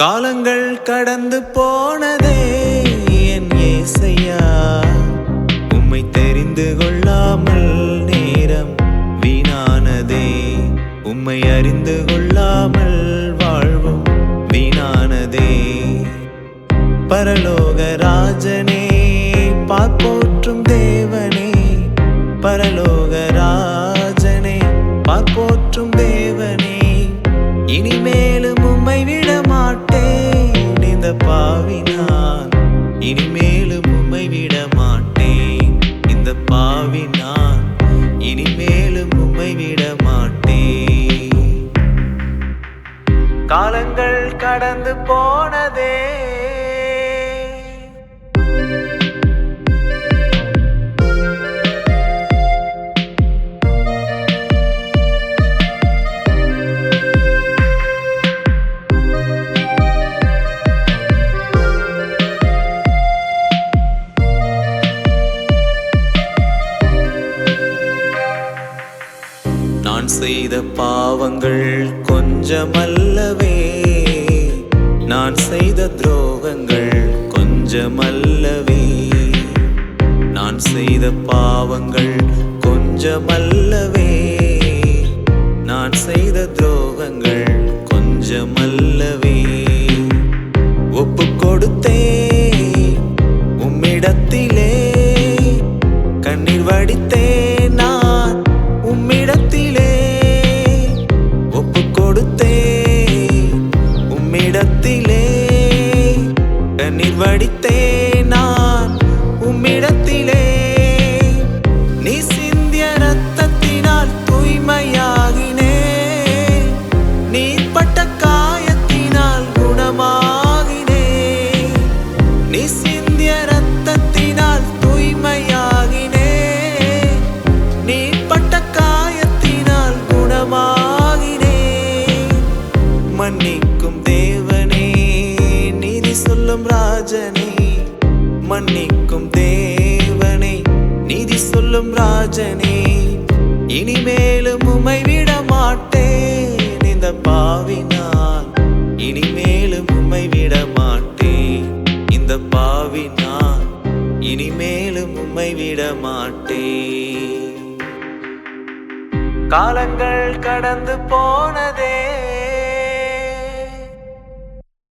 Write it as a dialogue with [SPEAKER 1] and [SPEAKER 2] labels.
[SPEAKER 1] காலங்கள் கடந்து போனதே என் ஏசையா. உம்மை தெரிந்து கொள்ளாமல் நேரம் வீணானதே. உம்மை அறிந்து கொள்ளாமல் வாழ்வும் வீணானதே. பரலோக ராஜனே பார்ப்போற்றும் தேவனே. பரலோக ராஜனே பார்ப்போற்றும் தேவனே. இனிமே பாவினான். இனிமேலும் உம்மை விட மாட்டேன். இந்த பாவினான். இனிமேலும் உம்மை விட மாட்டேன். காலங்கள் கடந்து போனதே செய்த பாவங்கள் கொஞ்சமல்லவே. நான் செய்த துரோகங்கள் கொஞ்சமல்லவே. நான் செய்த பாவங்கள் கொஞ்சமல்லவே. நான் செய்த துரோகங்கள் கொஞ்சமல்லவே. ஒப்பு கொடுத்தே உம்மிடத்திலே. கண்ணீர் வடித்தே நான் உம்மிடத்திலே. கொடுத்தே உம்மிடத்திலே கண்ணீர் வடித்தே நான். உம்மிடத்திலே நீ சிந்திய ரத்தத்தினால் தூய்மையாகினே நீ பட்ட காயத்தினால் குணமாகினே நீ சிந்திய ரத்தத்தினால் தூய்மையாக சொல்லும் தேவனே நீதி சொல்லும் ராஜனே மன்னிக்கும் தேவனே நீதி சொல்லும் ராஜனே. இனிமேலும் உமை விட மாட்டேன் இந்த பாவினால். இனிமேலும் உமை விட மாட்டேன் இந்த பாவினால். இனிமேலும் உம்மை விட மாட்டேன். காலங்கள் கடந்து போனதே